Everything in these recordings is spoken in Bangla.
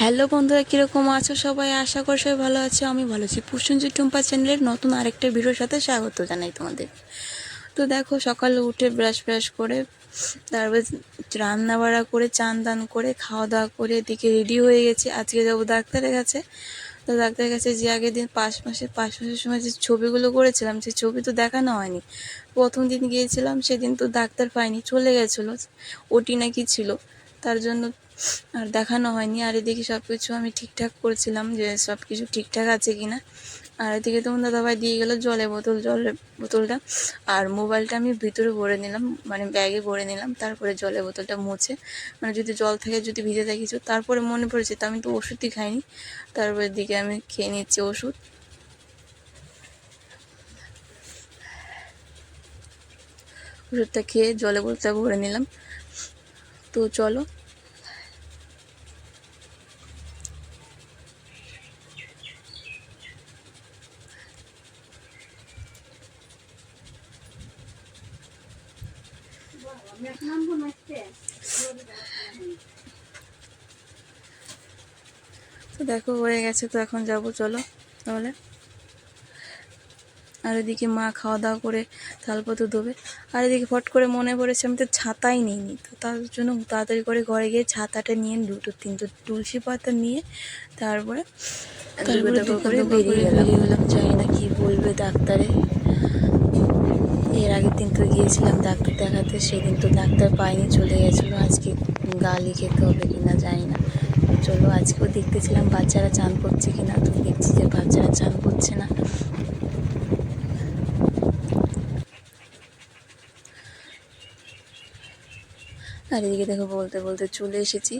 হ্যালো বন্ধুরা, কীরকম আছো সবাই? আশা করি সবাই ভালো আছো। আমি ভালো আছি। পুষ্পঞ্জি টুম্পা চ্যানেলের নতুন আরেকটা ভিডিওর সাথে স্বাগত জানাই তোমাদের। তো দেখো, সকালে উঠে ব্রাশ ব্রাশ করে, তারপর রান্না বাড়া করে, চান দান করে খাওয়া দাওয়া করে, এদিকে রেডি হয়ে গেছে। আজকে যাব ডাক্তারের কাছে। তো ডাক্তারের কাছে যে আগের দিন পাঁচ মাসে, পাঁচ মাসের সময় যে ছবিগুলো করেছিলাম, সেই ছবি তো দেখানো হয়নি। প্রথম দিন গিয়েছিলাম, সেদিন তো ডাক্তার পাইনি, চলে গেছিল। ওটি নাকি ছিল। তার জন্য আর দেখানো হয়নি। আর এদিকে সব কিছু আমি ঠিকঠাক করেছিলাম যে সব কিছু ঠিকঠাক আছে কি না আর এদিকে তোমার দাদাভাই দিয়ে গেলো জলের বোতল, জলের বোতলটা। আর মোবাইলটা আমি ভিতরে ভরে নিলাম মানে ব্যাগে ভরে নিলাম, তারপরে জলের বোতলটা মুছে। মানে যদি জল থাকে যদি ভিজে থাকে কিছু, তারপরে মনে পড়েছে তো আমি তো ওষুধই খাইনি। তারপরে দিকে আমি খেয়ে নিচ্ছি ওষুধ। ওষুধটা খেয়ে জলে বোতলটা ভরে নিলাম। তো চলো তো দেখো হয়ে গেছে তো এখন যাব চলো তাহলে। আর এদিকে মা খাওয়া দাওয়া করে থালপত্র ধোবে। আর এদিকে ফট করে মনে পড়েছে আমি তো ছাতাই নিইনি তো তার জন্য তাড়াতাড়ি করে ঘরে গিয়ে ছাতাটা নিয়ে দুটো তিনটে তুলসী পাতা নিয়ে তারপরে তারপরে বেরিয়ে গেলাম। জানি না কি বলবে ডাক্তারে। এর আগের দিন তো গিয়েছিলাম ডাক্তার দেখাতে, সেদিন তো ডাক্তার পাইনি, চলে গেছিল। আজকে গা লিখেতে হবে কিনা জানি না। চলো, আজকেও দেখতেছিলাম বাচ্চারা চান করছে কিনা, তো দেখছি যে বাচ্চারা চান করছে না। আর এদিকে দেখো, বলতে বলতে চলে এসেছি।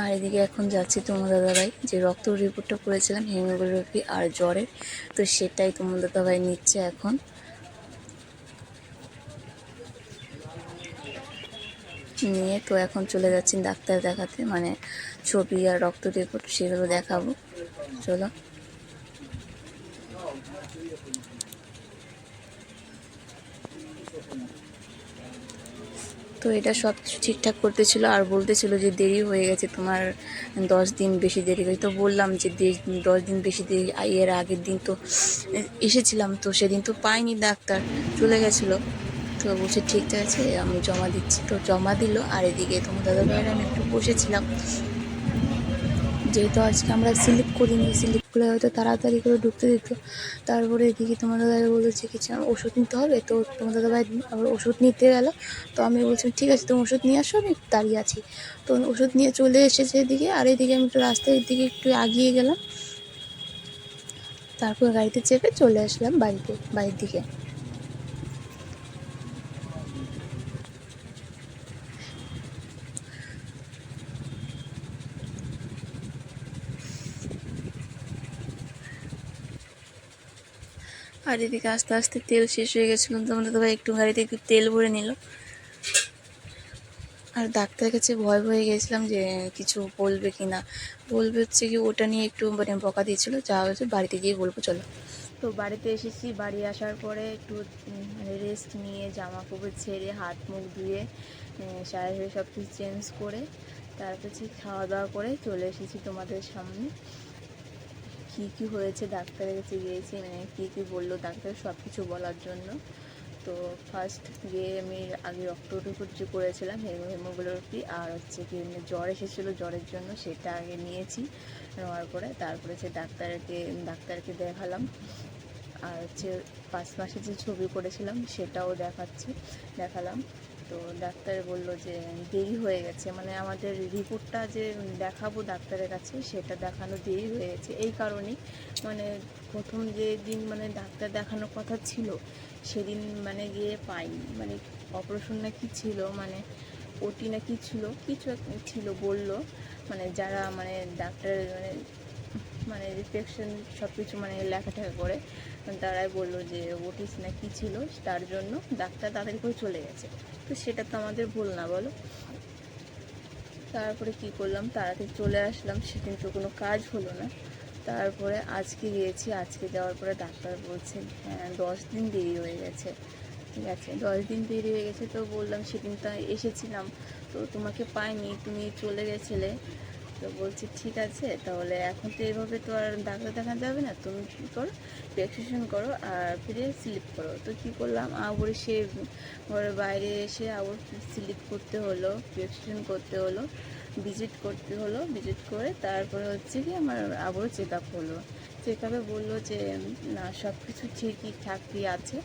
আর এদিকে এখন যাচ্ছি তোমার দাদাভাই, যে রক্ত রিপোর্টটা করেছিলাম হিমোগ্লোবি আর জ্বরের, তো সেটাই তোমার দাদাভাই নিচ্ছে এখন। নিয়ে তো এখন চলে যাচ্ছি ডাক্তার দেখাতে মানে ছবি আর রক্ত রিপোর্ট সেগুলো দেখাবো। চলো। তো এটা সব কিছু ঠিকঠাক করতেছিল, আর বলতেছিল যে দেরি হয়ে গেছে, তোমার দশ দিন বেশি দেরি হয়েছে তো বললাম যে দশ দিন বেশি দেরি, এর আগের দিন তো এসেছিলাম, তো সেদিন তো পাইনি ডাক্তার, চলে গেছিল। তো বলছে ঠিক আছে, আমি জমা দিচ্ছি। তো জমা দিল, আর এদিকে তোমার দাদা ভাইয়ের আমি একটু বসেছিলাম। যেহেতু আজকে আমরা স্লিপ করিনি স্লিপ করে হয়তো তাড়াতাড়ি করে ঢুকতে দিত। তারপরে এদিকে তোমার দাদা বলেছে কিছু আমার ওষুধ নিতে হবে? তো তোমার দাদা ভাই আবার ওষুধ নিতে গেল। তো আমি বলছিলাম, ঠিক আছে, তুমি ওষুধ নিয়ে আসো, আমি দাঁড়িয়ে আছি। তো ওষুধ নিয়ে চলে এসেছে এদিকে, আর এদিকে আমি একটু রাস্তার দিকে একটু আগিয়ে গেলাম। তারপর গাড়িতে চেপে চলে আসলাম বাড়িতে, বাড়ির দিকে। আর এদিকে আস্তে আস্তে তেল শেষ হয়ে গেছিল। তো আমাদের ভাই একটু গাড়িতে একটু তেল ভরে নিল। আর ডাক্তারের কাছে ভয় ভয়ে গেছিলাম যে কিছু বলবে কি না। বলবে হচ্ছে কি ওটা নিয়ে একটু মানে বকা দিয়েছিলো। যা হয়েছে বাড়িতে গিয়ে বলব, চলো। তো বাড়িতে এসেছি। বাড়ি আসার পরে একটু মানে রেস্ট নিয়ে জামা কাপড় ছেড়ে, হাত মুখ ধুয়ে সারা সব কিছু চেঞ্জ করে, তারপর খাওয়া দাওয়া করে চলে এসেছি তোমাদের সামনে। কী কী হয়েছে, ডাক্তারের কাছে গিয়েছি মানে কী কী বলল ডাক্তার সব কিছু বলার জন্য। তো ফার্স্ট গিয়ে আমি আগে রক্ত রিপোর্ট যে করেছিলাম, হেমো হেমোগ্লোবি আর হচ্ছে কি এমনি জ্বর এসেছিল, জ্বরের জন্য সেটা আগে নিয়েছি নেওয়ার পরে তারপরে সে ডাক্তারকে ডাক্তারকে দেখালাম। আর হচ্ছে পাঁচ মাসে যে ছবি করেছিলাম সেটাও দেখাচ্ছি, দেখালাম। তো ডাক্তার বলল যে দেরি হয়ে গেছে। মানে আমাদের রিপোর্টটা যে দেখাবো ডাক্তারের কাছে, সেটা দেখানো দেরি হয়ে গেছে। এই কারণেই মানে প্রথম যে দিন মানে ডাক্তার দেখানোর কথা ছিল, সেদিন মানে গিয়ে পাইনি। মানে অপারেশন না কি ছিল মানে ওটি না কি ছিল, কিছু ছিল বলল। মানে যারা মানে ডাক্তার মানে মানে রিফ্লেকশন সব কিছু মানে লেখাটেখা করে, তারাই বলল যে ওটিস না কি ছিল, তার জন্য ডাক্তার তাড়াতাড়ি করে চলে গেছে। তো সেটা তো আমাদের ভুল না, বলো। তারপরে কি করলাম? তাড়াতাড়ি চলে আসলাম, সেদিন তো কোনো কাজ হলো না। তারপরে আজকে গিয়েছি, আজকে যাওয়ার পরে ডাক্তার বলছে হ্যাঁ দশ দিন দেরি হয়ে গেছে। ঠিক আছে, দশ দিন দেরি হয়ে গেছে তো বললাম সেদিন তো এসেছিলাম। তো তোমাকে পাইনি, তুমি চলে গেছিলে। তো বলছি, ঠিক আছে, তাহলে এখন তো এইভাবে তো আর ডাক্তার দেখানো যাবে না। তুমি কী করো, প্রেসক্রিপশন করো আর ফিরে স্লিপ করো। তো কী করলাম, আবার সে ঘরের বাইরে এসে আবার স্লিপ করতে হলো, প্রেসক্রিপশন করতে হলো ভিজিট করতে হলো ভিজিট করে তারপরে হচ্ছে কি আমার আবারও চেক আপ হলো। চেক আপে বলল যে, না সব কিছু ঠিকই ঠাকই আছে।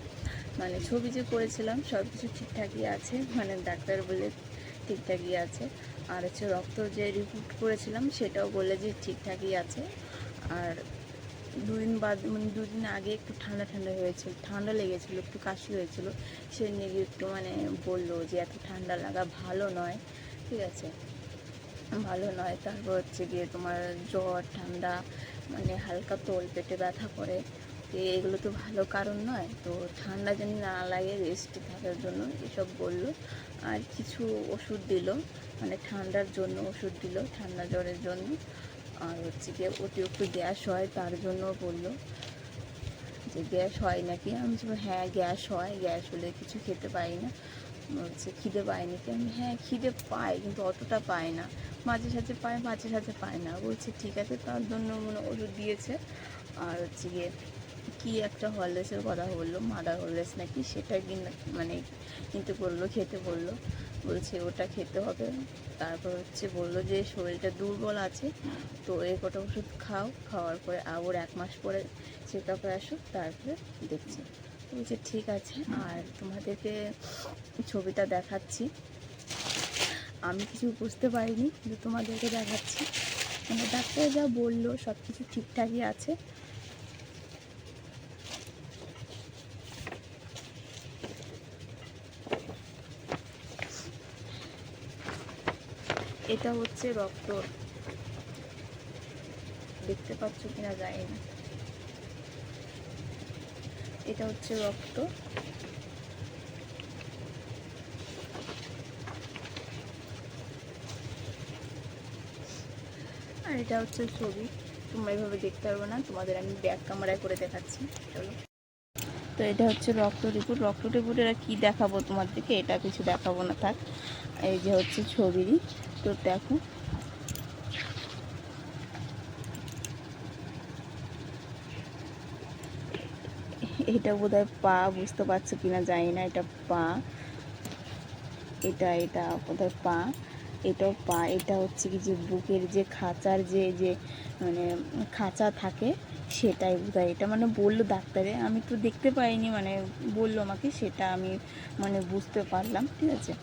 মানে ছবি যে করেছিলাম সব কিছু ঠিকঠাকই আছে। মানে ডাক্তার বলে ঠিকঠাকই আছে। আর হচ্ছে রক্ত যে রিপোর্ট করেছিলাম, সেটাও বলে যে ঠিকঠাকই আছে। আর দুদিন বাদ মানে দুদিন আগে একটু ঠান্ডা ঠান্ডা হয়েছিল, ঠান্ডা লেগেছিল, একটু কাশি হয়েছিল। সে নিয়ে একটু মানে বলল যে এত ঠান্ডা লাগা ভালো নয়, ঠিক আছে? ভালো নয়। তারপর হচ্ছে গিয়ে তোমার জ্বর, ঠান্ডা মানে হালকা তোল, পেটে ব্যথা করে। তো এগুলো তো ভালো কারণ নয়। তো ঠান্ডা যেন না লাগে রেস্ট থাকার জন্য এসব বলল। আর কিছু ওষুধ দিল। মানে ঠান্ডার জন্য ওষুধ দিল ঠান্ডা জ্বরের জন্য। আর হচ্ছে গিয়ে অতিরিক্ত গ্যাস হয় তার জন্য বলল যে গ্যাস হয় নাকি? আমি বলছি, হ্যাঁ গ্যাস হয়। গ্যাস হলে কিছু খেতে পাই না। বলছে খিদে পাই নাকি? আমি হ্যাঁ খিদে পাই কিন্তু অতটা পাই না। মাঝে সাঝে পায় মাঝে সাঝে পাই না। বলছে ঠিক আছে তার জন্য মানে ওষুধ দিয়েছে। আর হচ্ছে গিয়ে কী একটা হরলেসের কথা বলল মাদার হরলেস নাকি? সেটা কিনা মানে কিনতে বলল খেতে বলল। বলছে, ওটা খেতে হবে। তারপর হচ্ছে বলল যে, শরীরটা দুর্বল আছে, তো এই কটা ওষুধ খাও। খাওয়ার পরে আবার এক মাস পরে চেক আপে আসো তারপরে দেখছি। বলছে, ঠিক আছে, আর তোমাদেরকে ছবিটা দেখাচ্ছি। আমি কিছু বুঝতে পারিনি কিন্তু তোমাদেরকে দেখাচ্ছি। মানে ডাক্তার যা বলল সব কিছু ঠিকঠাকই আছে। এটা হচ্ছে রক্ত। দেখতে পাচ্ছ কিনা জানি না। এটা হচ্ছে রক্ত। আর এটা হচ্ছে ছবি। তোমরা এইভাবে দেখতে পারব না। তোমাদের আমি ব্যাক ক্যামেরায় করে দেখাচ্ছি। চলো। তো এটা হচ্ছে রক্ত রিপোর্ট রক্ত রিপোর্টের আর কী দেখাবো তোমাদেরকে? এটা কিছু দেখাবো না, থাক। এই যে হচ্ছে ছবিরই তো দেখো এটা বোধহয় পা বুঝতে পারছ কিনা জানি না, এটা পা। এটা এটা বোধহয় পা। এটাও পা, এটা হচ্ছে কি যে বুকের যে খাঁচার যে যে মানে খাঁচা থাকে সেটাই বোধহয়। এটা মানে বলল ডাক্তারে, আমি তো দেখতে পাইনি মানে বলল আমাকে, সেটা আমি মানে বুঝতে পারলাম, ঠিক আছে?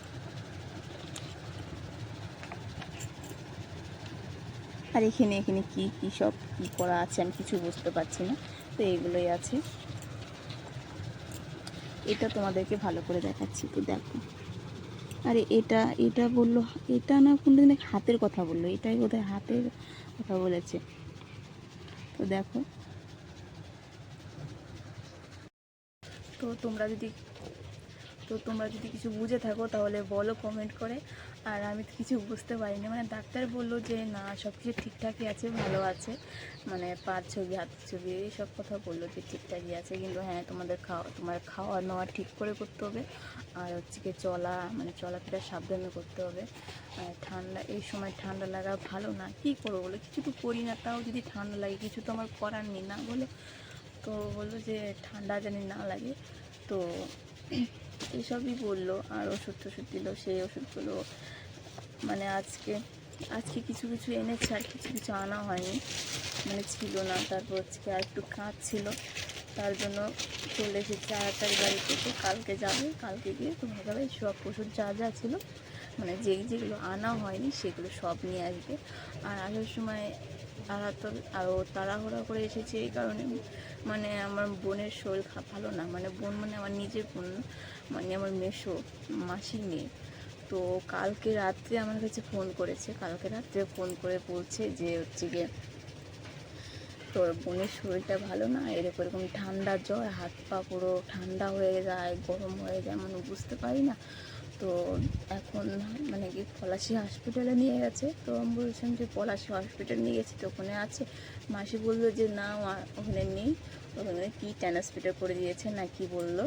আর এখানে এখানে কি কি সব কি করা আছে আমি কিছু বুঝতে পারছি না। তো এগুলোই আছে। এটা তোমাদেরকে ভালো করে দেখাচ্ছি তো দেখো। আরে এটা এটা বলল, এটা না কোনটা যেন হাতের কথা বলল, এটাই বোধহয় হাতের কথা বলেছে। তো দেখো। তো তোমরা যদি, তো তোমরা যদি কিছু বুঝে থাকো তাহলে বলো কমেন্ট করে। আর আমি তো কিছু বুঝতে পারিনি। মানে ডাক্তার বলল যে, না সব কিছু ঠিকঠাকই আছে, ভালো আছে। মানে পাঁচ ছবি, হাত ছবি এইসব কথা বলল যে, ঠিকঠাকই আছে। কিন্তু হ্যাঁ তোমাদের খাওয়া, তোমার খাওয়া নেওয়া ঠিক করে করতে হবে। আর হচ্ছে কি চলা মানে চলাফেরা সাবধানে করতে হবে। আর ঠান্ডা, এই সময় ঠান্ডা লাগা ভালো না, কী করব বলে? কিছু তো করি না, তাও যদি ঠান্ডা লাগে, কিছু তো আমার করার নেই, না বলো? তো বলল যে, ঠান্ডা জানি না লাগে। তো এইসবই বলল, আর ওষুধ টষুধ দিল, সেই ওষুধগুলো মানে আজকে আজকে কিছু কিছু এনেছে, আর কিছু কিছু আনা হয়নি মানে ছিল না, তারপর আজকে আর একটু কাজ ছিল তার জন্য চলে এসেছে আর তার বাড়িতে তো কালকে যাবে, কালকে গিয়ে তো ভাবে সব ওষুধ যা যা ছিল মানে যেই যেগুলো আনা হয়নি, সেগুলো সব নিয়ে আসবে, আর আসার সময় তারা তো আরও তাড়াহুড়া করে এসেছে এই কারণে মানে আমার বোনের শরীর ভালো না মানে বোন মানে আমার নিজের বোন মানে আমার মেশো মাসির মেয়ে তো কালকে রাত্রে আমার কাছে ফোন করেছে, কালকে রাত্রে ফোন করে বলছে যে হচ্ছে গিয়ে তোর বোনের শরীরটা ভালো না এরকম এরকম ঠান্ডা জ্বর, হাত পা পুরো ঠান্ডা হয়ে যায়, গরম হয়ে যায় মানে বুঝতে পারি না। তো এখন মানে কি পলাশি হসপিটালে নিয়ে গেছে। তো আমি বলছিলাম যে পলাশি হসপিটাল নিয়ে গেছি, তো ওখানে আছে। মাসি বলল যে, না, ওখানে নেই। ওখানে কী ট্রান্সমিটার করে দিয়েছে না কি বলল।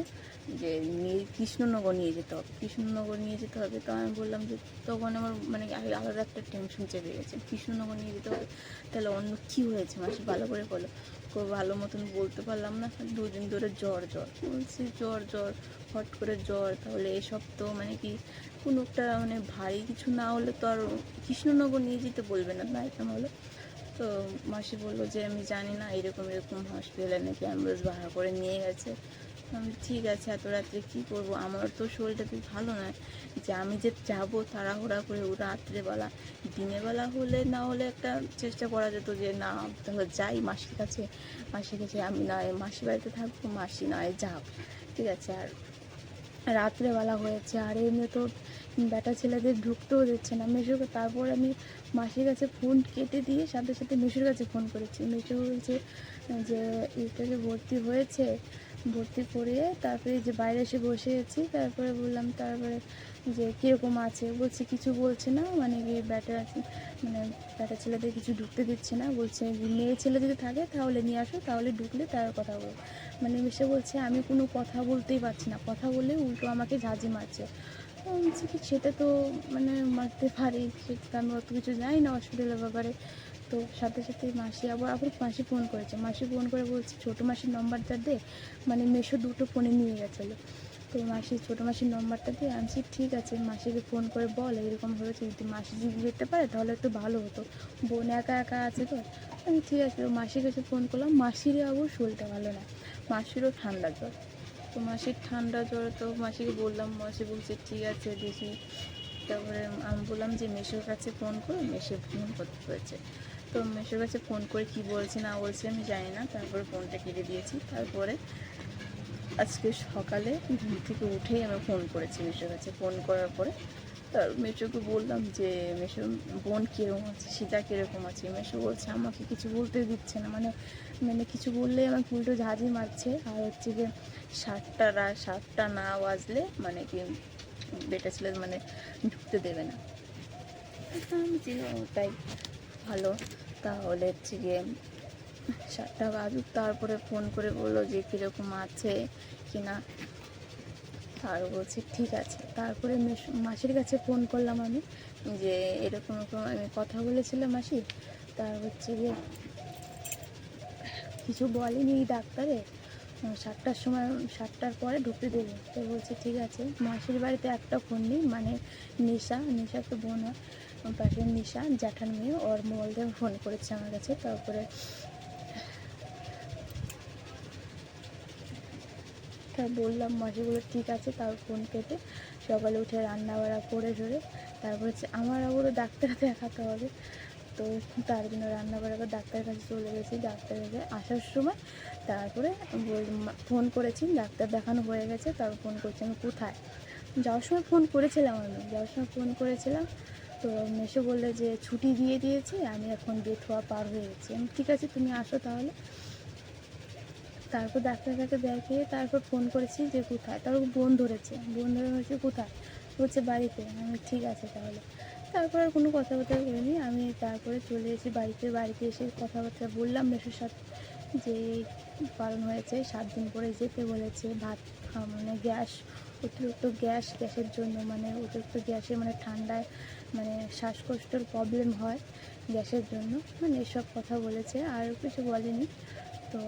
যে নিয়ে কৃষ্ণনগর নিয়ে যেতে হবে। কৃষ্ণনগর নিয়ে যেতে হবে তো আমি বললাম যে তখন আমার মানে আলাদা একটা টেনশন চেপে গেছে। কৃষ্ণনগর নিয়ে যেতে হবে, তাহলে অন্য কী হয়েছে মাসি? ভালো করে বলো। খুব ভালো মতন বলতে পারলাম না। দুদিন ধরে জ্বর জ্বর। বলছি জ্বর জ্বর, হট করে জ্বর। তাহলে এসব তো মানে কি কোনো একটা মানে ভারী কিছু না হলে তো আর কৃষ্ণনগর নিয়ে যেতে বলবে না, তাই কেমন হলো তো মাসি বলল যে আমি জানি না, এরকম এরকম হসপিটালে নাকি অ্যাম্বুলেন্স ভাড়া করে নিয়ে গেছে। ঠিক আছে, এত রাত্রে কী করব? আমার তো শরীরটা বেশ ভালো নয়। যে আমি যে যাব তাড়াহুড়া করে ও রাত্রেবেলা দিনের বেলা হলে না হলে একটা চেষ্টা করা যেত যে না, তাহলে যাই মাসির কাছে। মাসির কাছে আমি নয় মাসি বাড়িতে থাকব, মাসি নয় যাব ঠিক আছে, আর রাত্রেবেলা হয়েছে, আর এমনি তো বেটা ছেলেদের ঢুকতেও দিচ্ছে না। মেশোকে তারপর আমি মাসির কাছে ফোন কেটে দিয়ে সাথে সাথে মেশোর কাছে ফোন করেছি। মেশো বলছে যে ইটাকে ভর্তি হয়েছে ভর্তি করিয়ে তারপরে যে বাইরে এসে বসে আছি, তারপরে বললাম, তারপরে যে কীরকম আছে? বলছে, কিছু বলছে না মানে ব্যাটা মানে ব্যাটা ছেলেদের কিছু ঢুকতে দিচ্ছে না। বলছে, মেয়ে ছেলে যদি থাকে তাহলে নিয়ে আসো, তাহলে ঢুকলে তার কথা বলো। মানে সে বলছে, আমি কোনো কথা বলতেই পারছি না। কথা বলে উল্টো আমাকে ঝাঁঝি মারছে। বলছি, কি, সেটা তো মানে মারতে পারি, সেটা আমি অত কিছু জানি না হসপিটালের ব্যাপারে। তো সাথে সাথে মাসি আবার আবার মাসি ফোন করেছে। মাসি ফোন করে বলছে, ছোটো মাসির নম্বরটা দে। মানে মেশো দুটো ফোনে নিয়ে গেছিল। তো মাসি, ছোটো মাসির নম্বরটা দিয়ে আমি ঠিক আছে। মাসিকে ফোন করে বল, এরকম হয়েছে যদি মাসি যদি যেতে পারে, তাহলে একটু ভালো হতো। বোন একা একা আছে তো। আমি ঠিক আছে। তো মাসির কাছে ফোন করলাম। মাসিরও আবার শরীরটা ভালো না। মাসিরও ঠান্ডা জ্বর। তো মাসির ঠান্ডা জ্বর তো মাসিকে বললাম। মাসি বলছে, ঠিক আছে, দেখি। তারপরে আমি বললাম যে, মেশোর কাছে ফোন করো। মেশো ফোন করতে হয়েছে তো মেশোর কাছে ফোন করে কি বলছে, না বলছে, আমি জানি না। তারপরে ফোনটা কেটে দিয়েছি। তারপরে আজকে সকালে ঘুম থেকে উঠেই আমি ফোন করেছি মেশোর কাছে। ফোন করার পরে তার মেশোকে বললাম যে মেশো বোন কীরকম আছে? সীতা কীরকম আছে? মেশো বলছে, আমাকে কিছু বলতে দিচ্ছে না। মানে মানে কিছু বললেই আমাকে উল্টো ঝাঁঝি মারছে। আর হচ্ছে যে সাতটা রা, সাতটা না বাজলে মানে কি বেটা ছেলে মানে ঢুকতে দেবে না। তাই ভালো। তাহলে হচ্ছে গিয়ে সাতটা বাজুক তারপরে ফোন করে বলল যে কীরকম আছে কি না আর বলছে, ঠিক আছে। তারপরে মেস- মাসির কাছে ফোন করলাম আমি, যে এরকম এরকম আমি কথা বলেছিলাম মাসি, তার হচ্ছে গিয়ে কিছু বলেনি ডাক্তারে। সাতটার সময়, সাতটার পরে ঢুকতে দেবে তো বলছে, ঠিক আছে। মাসির বাড়িতে একটা ফোন নেই মানে নিশা নিশা তো বোন হয়। ওর পাশে নিশা জ্যাঠান মেয়ে, ওর মোবাইল ফোন করেছে আমার কাছে, তারপরে তা বললাম মাসিগুলো ঠিক আছে। তার ফোন কেটে সকালে উঠে রান্না বাড়া করে ধরে তারপর হচ্ছে আমার আবারও ডাক্তার দেখাতে হবে। তো তার জন্য রান্না বাড়া ডাক্তারের কাছে চলে গেছি। ডাক্তারের কাছে আসার সময় তারপরে ফোন করেছি, ডাক্তার দেখানো হয়ে গেছে। তারপর ফোন করছি, আমি কোথায়? যাওয়ার সময় ফোন করেছিলাম আমি। যাওয়ার সময় ফোন করেছিলাম তো মেসো বললে যে ছুটি দিয়ে দিয়েছে, আমি এখন বেথুয়া পার হয়ে গেছি। আমি ঠিক আছে, তুমি আসো তাহলে। তারপর ডাক্তার কাছে দেখিয়ে তারপর ফোন করেছি যে কোথায়? তারপর বোন ধরেছে। বোন ধরে হয়েছে কোথায়? বলছে, বাড়িতে। আমি ঠিক আছে তাহলে। তারপর আর কোনো কথাবার্তা করিনি আমি তারপরে চলে এসেছি বাড়িতে বাড়িতে এসে কথাবার্তা বললাম মেসোর সাথে যে পালন হয়েছে, সাত দিন পরে যেতে বলেছে। ভাত মানে গ্যাস, অতিরিক্ত গ্যাস, গ্যাসের জন্য মানে অতিরিক্ত গ্যাসে মানে ঠান্ডায় মানে শ্বাসকষ্টের প্রবলেম হয় গ্যাসের জন্য। মানে এসব কথা বলেছে, আর কিছু বলেনি। তো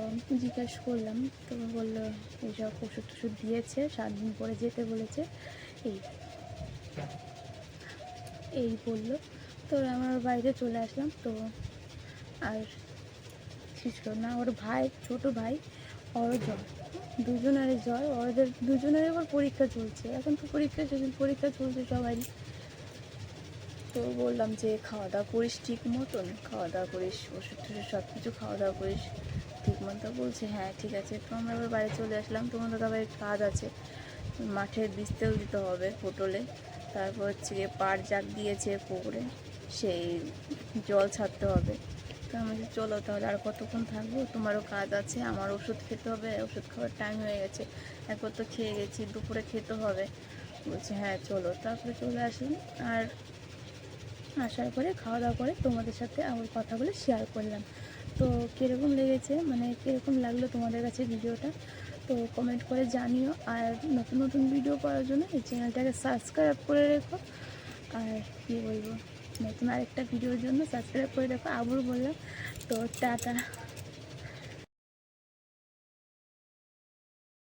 জিজ্ঞেস করলাম, তো বলল এইসব ওষুধ টষুধ দিয়েছে সাত দিন পরে যেতে বলেছে। এই। এই বলল। তো আমার বাড়িতে চলে আসলাম, তো আর ছিল না। ওর ভাই, ছোট ভাই ওরও জ্বর। দুজনেরই জ্বর, ওদের দুজনের আবার পরীক্ষা চলছে। এখন তো পরীক্ষা পরীক্ষা চলছে সবারই। তো বললাম যে খাওয়া দাওয়া করিস ঠিক মতন, খাওয়া দাওয়া করিস, ওষুধ টষুধ সব কিছু খাওয়া দাওয়া করিস ঠিক মতো বলছে হ্যাঁ ঠিক আছে। তো আমরা আবার বাড়ি চলে আসলাম। তোমাদের আবার কাজ আছে। মাঠে বীজ তেল দিতে হবে পটলে তারপর হচ্ছে গিয়ে পাট জাগ দিয়েছে পুকুরে। সেই জল ছাড়তে হবে। তো আমি চলো তাহলে আর কতক্ষণ থাকব? তোমারও কাজ আছে, আমার ওষুধ খেতে হবে, ওষুধ খাওয়ার টাইম হয়ে গেছে। একবার তো খেয়ে গেছি, দুপুরে খেতে হবে। বলছে হ্যাঁ চলো। তারপরে চলে আসলাম। আর আসার পরে খাওয়া দাওয়া করে তোমাদের সাথে আমার কথাগুলো শেয়ার করলাম। তো কীরকম লেগেছে? মানে কীরকম লাগল তোমাদের কাছে ভিডিওটা? তো কমেন্ট করে জানিও। আর নতুন নতুন ভিডিও করার জন্য এই চ্যানেলটাকে সাবস্ক্রাইব করে রেখো। আর কী বলব? নতুন আরেকটা ভিডিওর জন্য সাবস্ক্রাইব করে রেখো আবার বললাম। তো টাটা।